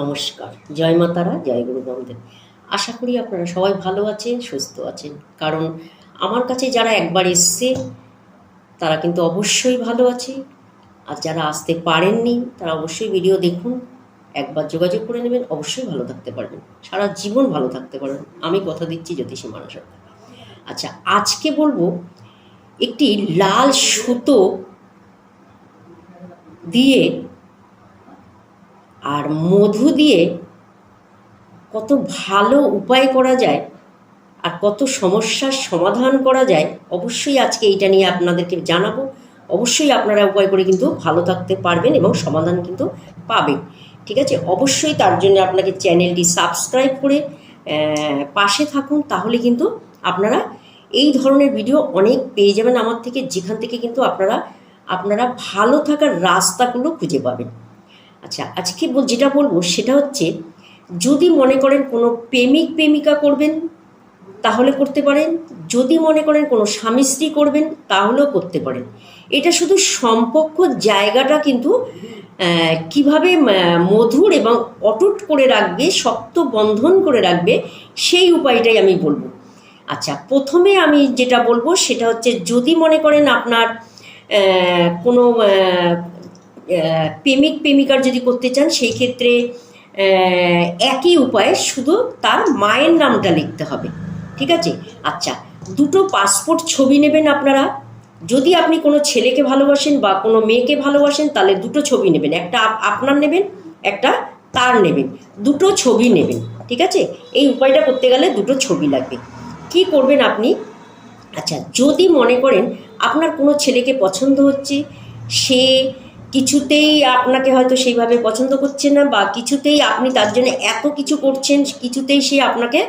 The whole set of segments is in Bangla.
নমস্কার। জয় মাতারা জয় গুরু বন্ধে আশা করি আপনারা সবাই ভালো আছেন, সুস্থ আছেন। কারণ আমার কাছে যারা একবার এসছে, তারা কিন্তু অবশ্যই ভালো আছে। আর যারা আসতে পারেননি, তারা অবশ্যই ভিডিও দেখুন। একবার যোগাযোগ করে নেবেন, অবশ্যই ভালো থাকতে পারবেন। সারা জীবন ভালো থাকতে পারবেন। আমি কথা দিচ্ছি জ্যোতিষী মানুষ আচ্ছা আজকে বলব, একটি লাল সুতো দিয়ে আর মধু দিয়ে কত ভালো উপায় করা যায় আর কত সমস্যার সমাধান করা যায়, অবশ্যই আজকে এইটা নিয়ে আপনাদেরকে জানাব। অবশ্যই আপনারা উপায় করে কিন্তু ভালো থাকতে পারবেন এবং সমাধান কিন্তু পাবেন। ঠিক আছে? অবশ্যই তার জন্য আপনাকে চ্যানেলটি সাবস্ক্রাইব করে পাশে থাকুন, তাহলে কিন্তু আপনারা এই ধরনের ভিডিও অনেক পেয়ে যাবেন আমার থেকে। যেখান থেকে কিন্তু আপনারা আপনারা ভালো থাকার রাস্তাগুলো খুঁজে পাবেন। আচ্ছা আজকে বল, যেটা বলব সেটা হচ্ছে, যদি মনে করেন কোনো প্রেমিক, প্রেমিকা করবেন, তাহলে করতে পারেন। যদি মনে করেন কোনো স্বামী, স্ত্রী করবেন, তাহলেও করতে পারেন। এটা শুধু সম্পর্ক জায়গাটা কিন্তু কীভাবে মধুর এবং অটুট করে রাখবে, শক্ত বন্ধন করে রাখবে, সেই উপায়টাই আমি বলব। আচ্ছা প্রথমে আমি যেটা বলব সেটা হচ্ছে, যদি মনে করেন আপনার কোনো প্রেমিক, প্রেমিকার যদি করতে চান, সেই ক্ষেত্রে একই উপায়ে শুধু তার মায়ের নামটা লিখতে হবে। ঠিক আছে? আচ্ছা দুটো পাসপোর্ট ছবি নেবেন আপনারা। যদি আপনি কোনো ছেলেকে ভালোবাসেন বা কোনো মেয়েকে ভালোবাসেন, তাহলে দুটো ছবি নেবেন। একটা আপ- আপনার নেবেন, একটা তার নেবেন। দুটো ছবি নেবেন। ঠিক আছে? এই উপায়টা করতে গেলে দুটো ছবি লাগবে। কি করবেন আপনি? আচ্ছা যদি মনে করেন আপনার কোনো ছেলেকে পছন্দ হচ্ছে, সে কিছুতেই আপনাকে হয়তো সেইভাবে পছন্দ করছে না বা কিছুতেই আপনি তার জন্য এত কিছু করছেন, কিছুতেই সে আপনাকে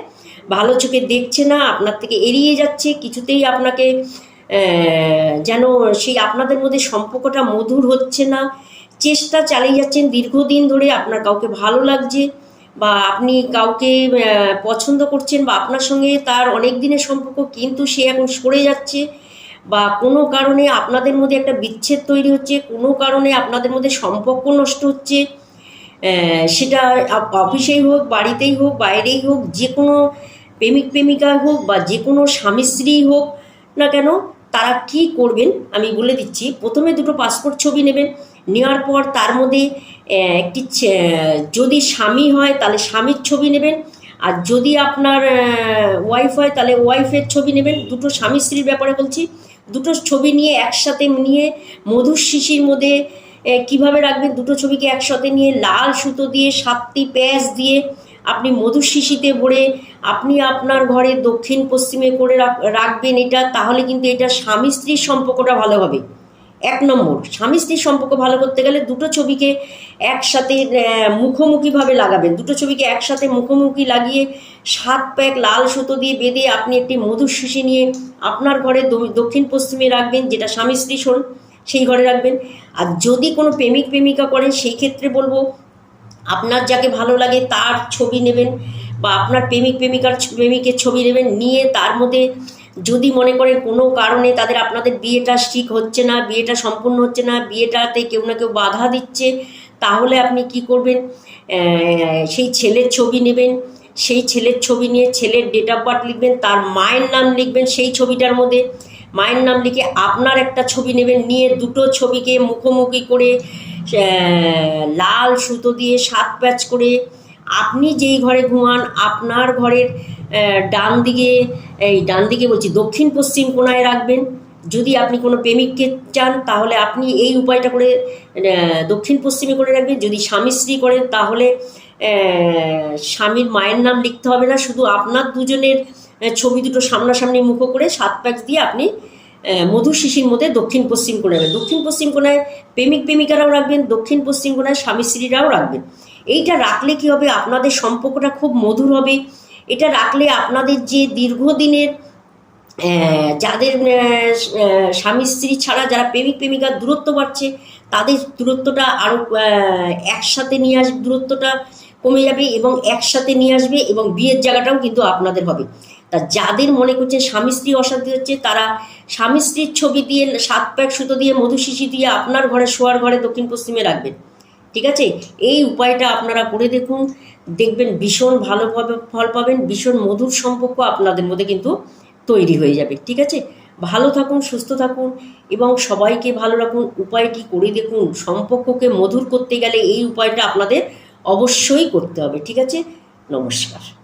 ভালো চোখে দেখছে না, আপনার থেকে এড়িয়ে যাচ্ছে, কিছুতেই আপনাকে যেন সেই আপনাদের মধ্যে সম্পর্কটা মধুর হচ্ছে না। চেষ্টা চালিয়ে যাচ্ছেন, দীর্ঘদিন ধরে আপনার কাউকে ভালো লাগছে বা আপনি কাউকে পছন্দ করছেন বা আপনার সঙ্গে তার অনেক দিনের সম্পর্ক কিন্তু সে এখন সরে যাচ্ছে। বা কোনো কারণে আপনাদের মধ্যে একটা বিচ্ছেদ তৈরি হচ্ছে, কোনো কারণে আপনাদের মধ্যে সম্পর্ক নষ্ট হচ্ছে সেটা অফিসেই হোক, বাড়িতেই হোক, বাইরেই হোক, যে কোনো প্রেমিক প্রেমিকা হোক বা যে কোনো স্বামী স্ত্রী হোক না কেন, তারা কি করবেন আমি বলে দিচ্ছি। প্রথমে দুটো পাসপোর্ট ছবি নেবেন, নেওয়ার পর তার মধ্যে একটি যদি স্বামী হয় তাহলে স্বামীর ছবি নেবেন, আর যদি আপনার ওয়াইফ হয় তাহলে ওয়াইফের ছবি নেবেন। দুটো স্বামী স্ত্রীর ব্যাপারে বলছি। দুটো ছবি নিয়ে একসাথে নিয়ে মধুর শিশির মধ্যে কীভাবে রাখবেন? দুটো ছবিকে একসাথে নিয়ে লাল সুতো দিয়ে, সাতটি প্যাঁচ দিয়ে আপনি মধুর শিশিতে ভরে আপনি আপনার ঘরে দক্ষিণ পশ্চিমে করে রাখবেন এটা, তাহলে কিন্তু এটা স্বামী স্ত্রীর সম্পর্কটা ভালো হবে। এক নম্বর, স্বামী স্ত্রীর সম্পর্ক ভালো করতে গেলে দুটো ছবিকে একসাথে মুখোমুখিভাবে লাগাবেন। দুটো ছবিকে একসাথে মুখোমুখি লাগিয়ে সাত প্যাক লাল সুতো দিয়ে বেঁধে আপনি একটি মধুর শিশি নিয়ে আপনার ঘরে দক্ষিণ পশ্চিমে রাখবেন, যেটা স্বামী স্ত্রী শোন, সেই ঘরে রাখবেন। আর যদি কোনো প্রেমিক, প্রেমিকা করেন, সেই ক্ষেত্রে বলব, আপনার যাকে ভালো লাগে তার ছবি নেবেন বা আপনার প্রেমিক, প্রেমিকার প্রেমিকের ছবি নেবেন, নিয়ে তার মধ্যে যদি মনে করেন কোনো কারণে তাদের আপনাদের বিয়েটা ঠিক হচ্ছে না, বিয়েটা সম্পূর্ণ হচ্ছে না, বিয়েটাতে কেউ না কেউ বাধা দিচ্ছে, তাহলে আপনি কি করবেন? সেই ছেলের ছবি নেবেন, সেই ছেলের ছবি নিয়ে ছেলের ডেট অফ বার্থ লিখবেন, তার মায়ের নাম লিখবেন সেই ছবিটার মধ্যে। মায়ের নাম লিখে আপনার একটা ছবি নেবেন, নিয়ে দুটো ছবিকে মুখোমুখি করে লাল সুতো দিয়ে সাত প্যাচ করে আপনি যেই ঘরে ঘুমান, আপনার ঘরের ডান দিকে এই ডান দিকে বলছি, দক্ষিণ পশ্চিম কোণায় রাখবেন। যদি আপনি কোনো প্রেমিককে চান, তাহলে আপনি এই উপায়টা করে দক্ষিণ পশ্চিমে করে রাখবেন। যদি স্বামী স্ত্রী করেন, তাহলে স্বামীর মায়ের নাম লিখতে হবে না, শুধু আপনার দুজনের ছবি দুটো সামনাসামনি মুখো করে সাত প্যাচ দিয়ে আপনি মধুর শিশির মধ্যে দক্ষিণ পশ্চিম রাখবেন। দক্ষিণ পশ্চিম কোণায় প্রেমিক প্রেমিকারাও রাখবেন, দক্ষিণ পশ্চিম কোণায় স্বামী স্ত্রীরাও রাখবেন। এইটা রাখলে কি হবে? আপনাদের সম্পর্কটা খুব মধুর হবে। এটা রাখলে আপনাদের যে দীর্ঘদিনের যাদের স্বামী স্ত্রী ছাড়া যারা প্রেমিক প্রেমিকার দূরত্ব বাড়ছে, তাদের দূরত্বটা আরও একসাথে নিয়ে আসবে দূরত্বটা কমে যাবে এবং একসাথে নিয়ে আসবে এবং বিয়ের জায়গাটাও কিন্তু আপনাদের হবে। তা যাদের মনে করছে স্বামী স্ত্রী অশান্তি হচ্ছে, তারা স্বামী স্ত্রীর ছবি দিয়ে, সাত প্যাক সুতো দিয়ে, মধুশিশি দিয়ে আপনার ঘরে, শোয়ার ঘরে দক্ষিণ পশ্চিমে রাখবেন। ঠিক আছে? এই উপায়টা আপনারা করে দেখুন। দেখবেন ভীষণ ভালোভাবে ফল পাবেন, ভীষণ মধুর সম্পর্ক আপনাদের মধ্যে কিন্তু তৈরি হয়ে যাবে, ঠিক আছে? ভালো থাকুন, সুস্থ থাকুন এবং সবাইকে ভালো রাখুন। উপায়টি করে দেখুন, সম্পর্ককে মধুর করতে গেলে এই উপায়টা আপনাদের অবশ্যই করতে হবে, ঠিক আছে? নমস্কার।